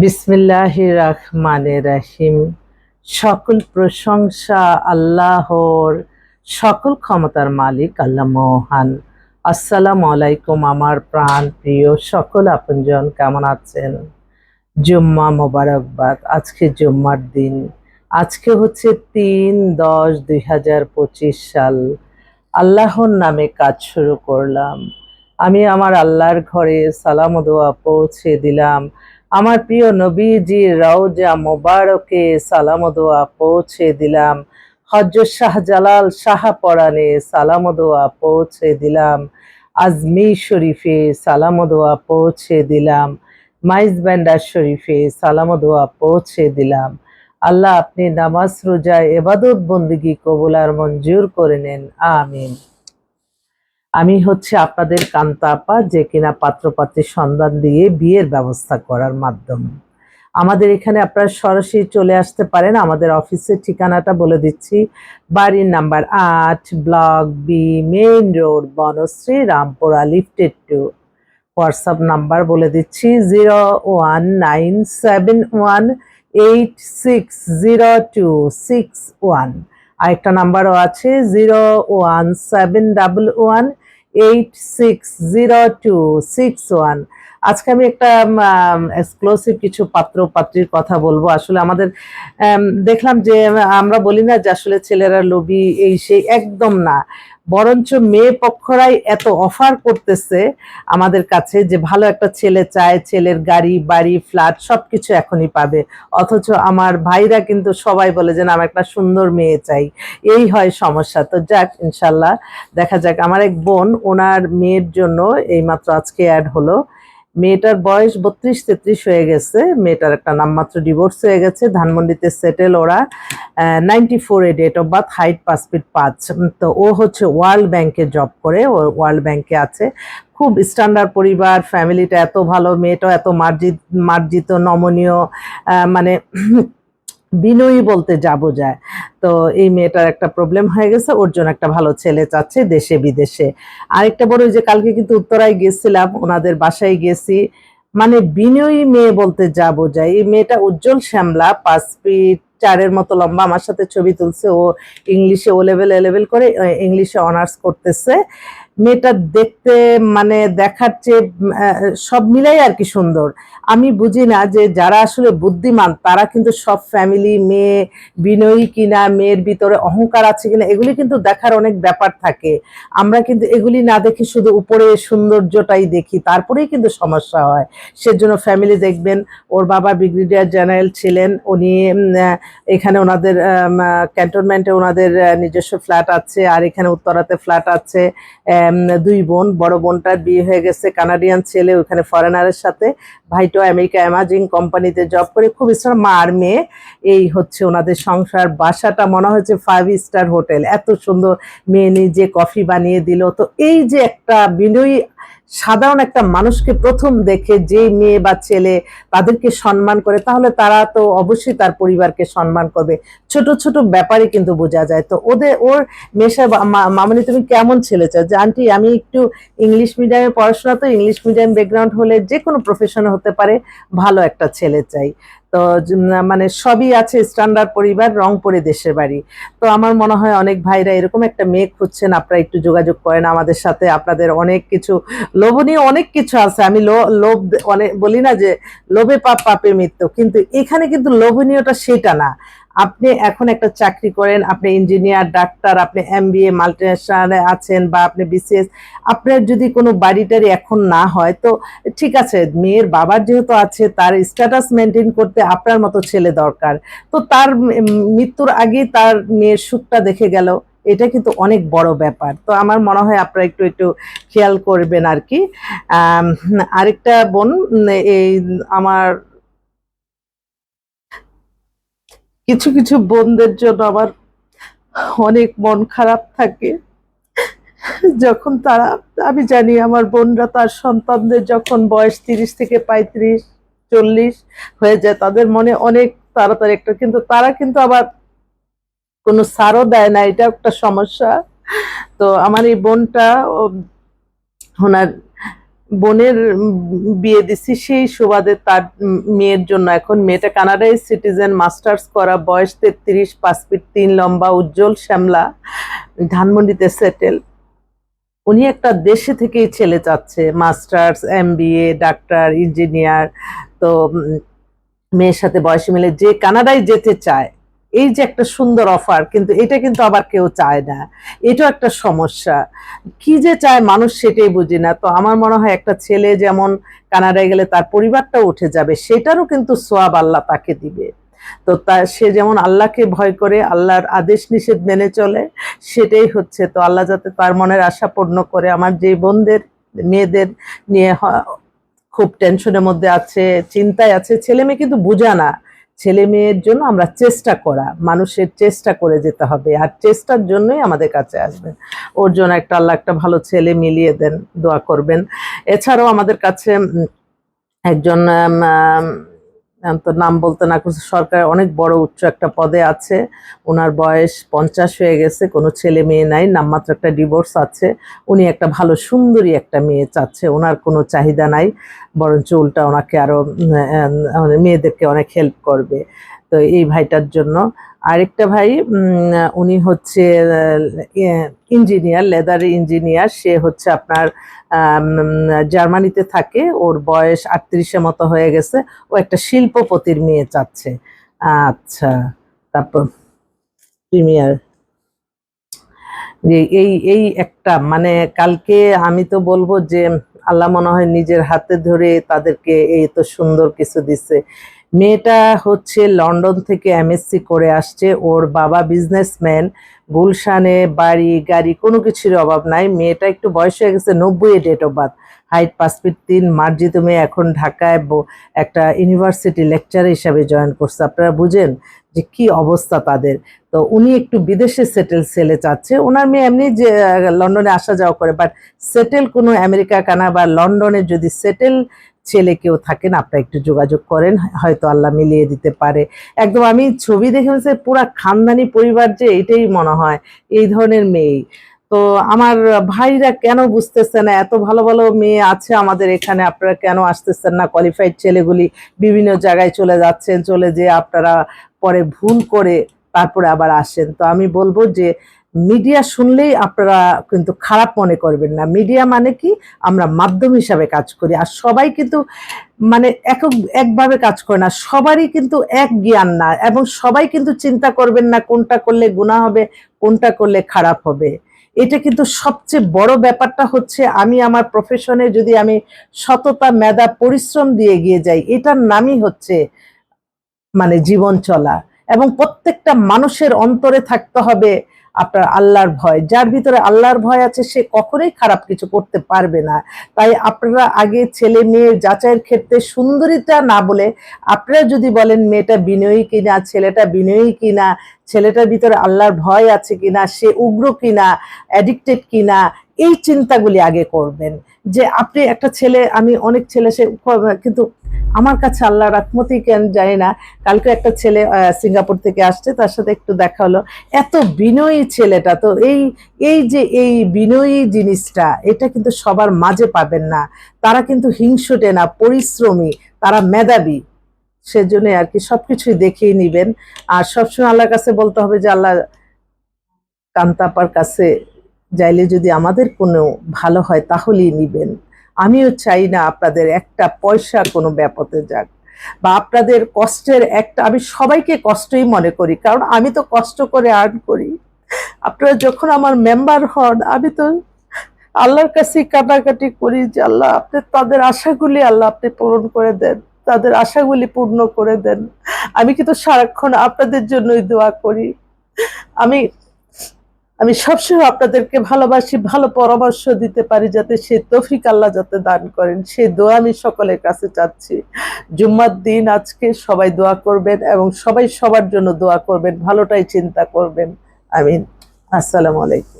বিসমিল্লাহ রহমানে রাহিম। সকল প্রশংসা আল্লাহর, সকল ক্ষমতার মালিক আল্লাহ মহান। আসসালামু আলাইকুম আমার প্রাণ প্রিয় সকল আপনজন, কেমন আছেন? জুম্মা মোবারকবাদ, আজকে জুম্মার দিন। আজকে হচ্ছে তিন দশ দুই হাজার পঁচিশ সাল। আল্লাহর নামে কাজ শুরু করলাম। আমি আমার আল্লাহর ঘরে সালাম দোয়া পৌঁছে দিলাম। আমার প্রিয় নবীজি রাউজা মোবারকে সালাম দোয়া পৌঁছে দিলাম। হজরত শাহজালাল শাহ পরাণে সালাম দোয়া পৌঁছে দিলাম। আজমি শরীফে সালাম দোয়া পৌঁছে দিলাম। মাইজ ব্যান্ডার শরীফে সালাম দোয়া পৌঁছে দিলাম। আল্লাহ আপনি নামাজ, রোজা, এবাদত, বন্দিগি কবুলার মঞ্জুর করে নেন। আমিন। আমি হচ্ছে আপনাদের কান্তাপা যে কিনা পাত্রপাত্রীর সন্ধান দিয়ে বিয়ের ব্যবস্থা করার মাধ্যম। আমাদের এখানে আপনারা সরাসরি চলে আসতে পারেন। আমাদের অফিসের ঠিকানাটা বলে দিচ্ছি। বাড়ির নাম্বার আট, block B main road, Banasree, Rampura, lifted two. WhatsApp number বলে দিচ্ছি zero one nine seven one eight six zero two six one. আরেকটা নাম্বারও আছে zero one seven double one eight six zero two six one আজকে আমি একটা exclusive কিছু পাত্র পাত্রীর কথা বলব। আসলে আমাদের দেখলাম যে, আমরা বলি না যে আসলে ছেলেরা লোভী, এই সেই একদম না। বরঞ্চ মেয়ে পক্ষরাই এত অফার করতেছে আমাদের কাছে যে ভালো একটা ছেলে চায়, ছেলের গাড়ি, বাড়ি ফ্ল্যাট সব কিছু এখনই পাবে। অথচ আমার ভাইরা কিন্তু সবাই বলে যে, না আমার একটা সুন্দর মেয়ে চাই। এই হয় সমস্যা। তো যাক, ইনশাল্লাহ দেখা যাক। আমার এক বোন, ওনার মেয়ের জন্য এইমাত্র আজকে অ্যাড হলো। মেয়েটার বয়স বত্রিশ তেত্রিশ হয়ে গেছে। মেয়েটার একটা নামমাত্র ডিভোর্স হয়ে গেছে। ধানমন্ডিতে সেটেল ওরা নাইনটি ফোরে ডেট অফ বার্থ হাইট পাঁচ ফিট পাঁচ। তো ও হচ্ছে ওয়ার্ল্ড ব্যাংকে জব করে, ও ওয়ার্ল্ড ব্যাংকে আছে। খুব স্ট্যান্ডার্ড পরিবার ফ্যামিলিটা এত ভালো, মেয়েটাও এত মার্জিত মার্জিত, নমনীয় মানে বিনয়ী বলতে যাব যায়। তো এই মেয়েটার একটা প্রবলেম হয়ে গেছে, ওর জন্য একটা ভালো ছেলে চাচ্ছে দেশে বিদেশে। আরেকটা বড় যে কালকে কিন্তু উত্তরায় গেছিলাম ওনাদের বাসায় গেছি মানে বিনয়ী মেয়ে বলতে যা বোঝায় এই মেয়েটা উজ্জ্বল শ্যামলা, পাঁচ ফিট চারের মতো লম্বা, আমার সাথে ছবি তুলছে ও ইংলিশে ও লেভেল এ লেভেল করে ইংলিশে অনার্স করতেছে। মেয়েটা দেখতে মানে দেখার চেয়ে সব মিলাই আর কি সুন্দর। আমি বুঝি না যে যারা আসলে বুদ্ধিমান, তারা কিন্তু সব ফ্যামিলি মেয়ে, বিনয়ী কিনা, মেয়ের ভিতরে অহংকার আছে কিনা, এগুলি কিন্তু দেখার অনেক ব্যাপার থাকে। আমরা কিন্তু এগুলি না দেখি শুধু উপরে সৌন্দর্যটাই দেখি, তারপরেই কিন্তু সমস্যা হয়। সেজন্য ফ্যামিলি দেখবেন, ওর বাবা ব্রিগেডিয়ার জেনারেল ছিলেন, উনি এখানে ওনাদের ক্যান্টনমেন্টে ওনাদের নিজস্ব ফ্ল্যাট আছে, আর এখানে উত্তরাতে ফ্ল্যাট আছে দুই বোন, বড় বোনটার বিয়ে হয়ে গেছে, কানাডিয়ান ছেলে, ওখানে ফরেনারের সাথে। ভাইটো আমেরিকা অ্যামাজিং কোম্পানিতে জব করে, খুব ইচ্ছা মা আর মেয়ে। এই হচ্ছে ওনাদের সংসার, বাসাটা মনে হচ্ছে ফাইভ স্টার হোটেল এত সুন্দর মেয়ে নিজে কফি বানিয়ে দিল। তো এই যে একটা বিনয়ী সাধারণ একটা মানুষকে প্রথম দেখে যে মেয়ে বা ছেলে তাদেরকে সম্মান করে, তাহলে তারা তো অবশ্যই তার পরিবারকে সম্মান করবে। ছোট ছোট ব্যাপারে কিন্তু বোঝা যায়। তো ওদের, ওর মেশা মামনি, তুমি কেমন ছেলে চাও? যে, আন্টি, আমি একটু ইংলিশ মিডিয়ামে পড়াশোনা তো ইংলিশ মিডিয়াম ব্যাকগ্রাউন্ড হলে যে কোনো প্রফেশনে হতে পারে, ভালো একটা ছেলে চাই। তো মানে সবই আছে স্ট্যান্ডার্ড পরিবার, রংপুরে দেশের বাড়ি। তো আমার মনে হয় অনেক ভাইরা এরকম একটা মেয়ে খুঁজছেন, আপনারা একটু যোগাযোগ করেন আমাদের সাথে, আপনাদের অনেক কিছু, লোভনীয় অনেক কিছু আছে। আমি লোভ অনেক বলি না যে, লোভে পাপ, পাপে মৃত্যু। কিন্তু এখানে কিন্তু লোভনীয়টা সেটা না। আপনি এখন একটা চাকরি করেন, আপনি ইঞ্জিনিয়ার ডাক্তার, আপনি এম বি এ মাল্টিনেশনালে আছেন বা আপনি বিসিএস আপনার যদি কোনো বাড়িটারি এখন না হয়, তো ঠিক আছে, মেয়ের বাবার যেহেতু আছে, তার স্ট্যাটাস মেনটেন করতে আপনার মতো ছেলে দরকার। তো তার মৃত্যুর আগেই তার মেয়ের সুখটা দেখে গেল, এটা কিন্তু অনেক বড় ব্যাপার। তো আমার মনে হয় আপনারা একটু একটু খেয়াল করবেন আর কি। আরেকটা বোন, এই আমার কিছু কিছু বোনদের জন্য আমার অনেক মন খারাপ থাকে। যখন তারা, আমি জানি আমার বোনরা তার সন্তানদের যখন বয়স তিরিশ থেকে পঁয়ত্রিশ, চল্লিশ হয়ে যায়, তাদের মনে অনেক তাড়াতাড়ি একটা, কিন্তু তারা কিন্তু আবার কোনো সারও দেয় না, এটা একটা সমস্যা। তো আমার এই বোনটা ওনার বোনের বিয়ে দিছি, সেই সুবাদে তার মেয়ের জন্য। এখন মেয়েটা কানাডায় সিটিজেন, মাস্টার্স করা, বয়স তেত্রিশ, পাঁচ ফিট তিন, লম্বা, উজ্জ্বল, শ্যামলা, ধানমন্ডিতে সেটেল। উনি একটা দেশে থেকেই ছেলে চাচ্ছে, মাস্টার্স এম ডাক্তার, ইঞ্জিনিয়ার। তো মেয়ের সাথে বয়সে মিলে যে কানাডায় যেতে চায় এই যে একটা সুন্দর অফার কিন্তু এটা কিন্তু আবার কেউ চায় না। এটাও একটা সমস্যা। কি যে চায় মানুষ সেটাই বুঝি না। তো আমার মনে হয় একটা ছেলে যেমন কানাডায় গেলে তার পরিবারটা উঠে যাবে, সেটারও কিন্তু সোয়াব আল্লাহ তাকে দিবে। তো তা, সে যেমন আল্লাহকে ভয় করে, আল্লাহর আদেশ নিষেধ মেনে চলে, সেটাই হচ্ছে। তো আল্লাহ যাতে তার মনের আশা পূর্ণ করে। আমার যে বোনদের, মেয়েদের নিয়ে খুব টেনশনের মধ্যে আছে, চিন্তায় আছে, ছেলে মেয়ে কিন্তু বোঝা না। ছেলে মেয়ের জন্য আমরা চেষ্টা করা, মানুষের চেষ্টা করে যেতে হবে আর চেষ্টার জন্যই আমাদের কাছে আসবেন। ওর জন্য একটা আল্লাহ, একটা ভালো ছেলে মিলিয়ে দেন, দোয়া করবেন। এছাড়াও আমাদের কাছে একজন তো নাম বলতে না করছে সরকার অনেক বড় উচ্চ একটা পদে আছে। ওনার বয়স পঞ্চাশ হয়ে গেছে, কোনো ছেলে মেয়ে নাই, নামমাত্র একটা ডিভোর্স আছে। উনি একটা ভালো, সুন্দরী একটা মেয়ে চাচ্ছে ওনার কোনো চাহিদা নাই, বরঞ্চ উল্টা ওনাকে আরও মেয়েদেরকে অনেক হেল্প করবে। তো এই ভাইটার জন্য আরেকটা ভাই উনি হচ্ছে ইঞ্জিনিয়ার, লেদার ইঞ্জিনিয়ার। সে হচ্ছে আপনার জার্মানিতে থাকে। ওর বয়স আটত্রিশের মতো হয়ে গেছে। ও একটা শিল্পপতির মেয়ে চাচ্ছে। আচ্ছা তারপর প্রিমিয়ার। যে এই এই একটা মানে কালকে আমি তো বলব যে, আল্লাহ মনে হয় নিজের হাতে ধরে তাদেরকে এই তো সুন্দর কিছু দিছে। মেয়েটা হচ্ছে লন্ডন থেকে এমএসসি করে আসছে। ওর বাবা বিজনেসম্যান গুলশানে বাড়ি, গাড়ি, কোনো কিছুর অভাব নাই। মেয়েটা একটু বয়স হয়ে গেছে নব্বই ডেট অফ বার্থ হাইট পাঁচ ফিট তিন, মার্জিত মেয়ে এখন ঢাকায় একটা ইউনিভার্সিটি লেকচার হিসাবে জয়েন করছে। আপনারা বুঝেন যে কি অবস্থা তাদের। তো উনি একটু বিদেশে সেটেল সেলে চাচ্ছে ওনার মেয়ে এমনি যে লন্ডনে আসা যাওয়া করে বাট সেটেল কোনো আমেরিকা কানা বা লন্ডনে যদি সেটেল ছেলে কেউ থাকেন, আপনারা একটু যোগাযোগ করেন, হয়তো আল্লাহ মিলিয়ে দিতে পারে। একদম আমি ছবি দেখে হচ্ছে পুরা খানদানি পরিবার যে এটাই মনে হয়, এই ধরনের মেয়ে। তো আমার ভাইরা কেন বুঝতেছে না, এত ভালো ভালো মেয়ে আছে আমাদের এখানে, আপনারা কেন আসতেছেন না? কোয়ালিফাইড ছেলেগুলি বিভিন্ন জায়গায় চলে যাচ্ছেন, চলে যেয়ে আপনারা পরে ভুল করে তারপরে আবার আসেন। তো আমি বলব যে মিডিয়া শুনলেই আপনারা কিন্তু খারাপ মনে করবেন না। মিডিয়া মানে কি? আমরা মাধ্যম হিসাবে কাজ করি। আর সবাই কিন্তু মানে একক, একভাবে কাজ করে না। সবারই কিন্তু এক জ্ঞান না। এবং সবাই কিন্তু চিন্তা করবেন না কোনটা করলে গুণা হবে, কোনটা করলে খারাপ হবে। এটা কিন্তু সবচেয়ে বড় ব্যাপারটা হচ্ছে, আমি আমার প্রফেশনে যদি আমি সততা, মেধা, পরিশ্রম দিয়ে গিয়ে যাই, এটার নামই হচ্ছে মানে জীবন চলা। এবং প্রত্যেকটা মানুষের অন্তরে থাকতে হবে আপনার আল্লাহর ভয়। যার ভিতরে আল্লাহর ভয় আছে, সে কখনোই খারাপ কিছু করতে পারবে না। তাই আপনারা আগে ছেলে মেয়ের যাচাইয়ের ক্ষেত্রে সুন্দরীটা না বলে, আপনারা যদি বলেন, মেয়েটা বিনয়ী কিনা, ছেলেটা বিনয়ী কিনা, ছেলেটার ভিতরে আল্লাহর ভয় আছে কিনা, সে উগ্র কিনা অ্যাডিক্টেড কিনা এই চিন্তাগুলি আগে করবেন যে আপনি একটা ছেলে, আমি অনেক ছেলে, সে কিন্তু আমার কাছে আল্লাহ রাকমতি কেন জানি না। কালকে একটা ছেলে সিঙ্গাপুর থেকে আসছে, তার সাথে একটু দেখা হলো। এত বিনয়ী ছেলেটা তো, এই এই যে এই বিনয়ী জিনিসটা, এটা কিন্তু সবার মাঝে পাবেন না। তারা কিন্তু হিংসুটে না পরিশ্রমী, তারা মেধাবী। সেজন্য আর কি সবকিছুই দেখিয়ে নিবেন। আর সবসময় আল্লাহর কাছে বলতে হবে যে, আল্লাহ কান্তাপার কাছে যাইলে যদি আমাদের কোনো ভালো হয় তাহলেই নিবেন। আমিও চাই না আপনাদের একটা পয়সা কোনো ব্যাপতে যাক বা আপনাদের কষ্টের একটা, আমি সবাইকে কষ্টই মনে করি, কারণ আমি তো কষ্ট করে আর্ন করি। আপনারা যখন আমার মেম্বার হন, আমি তো আল্লাহর কাছে কাটাকাটি করি যে আল্লাহ, আপনি তাদের আশাগুলি আল্লাহ আপনি পূরণ করে দেন, তাদের আশাগুলি পূর্ণ করে দেন। আমি কিন্তু সারাক্ষণ আপনাদের জন্যই দোয়া করি। আমি আমি সবসময় আপনাদেরকে ভালোবাসি, ভালো পরামর্শ দিতে পারি যাতে সে তফিক আল্লাহ যাতে দান করেন। সে দোয়া আমি সকলের কাছে চাচ্ছি। জুম্মার দিন আজকে সবাই দোয়া করবেন এবং সবাই সবার জন্য দোয়া করবেন, ভালোটাই চিন্তা করবেন। আমিন। আসসালামু আলাইকুম।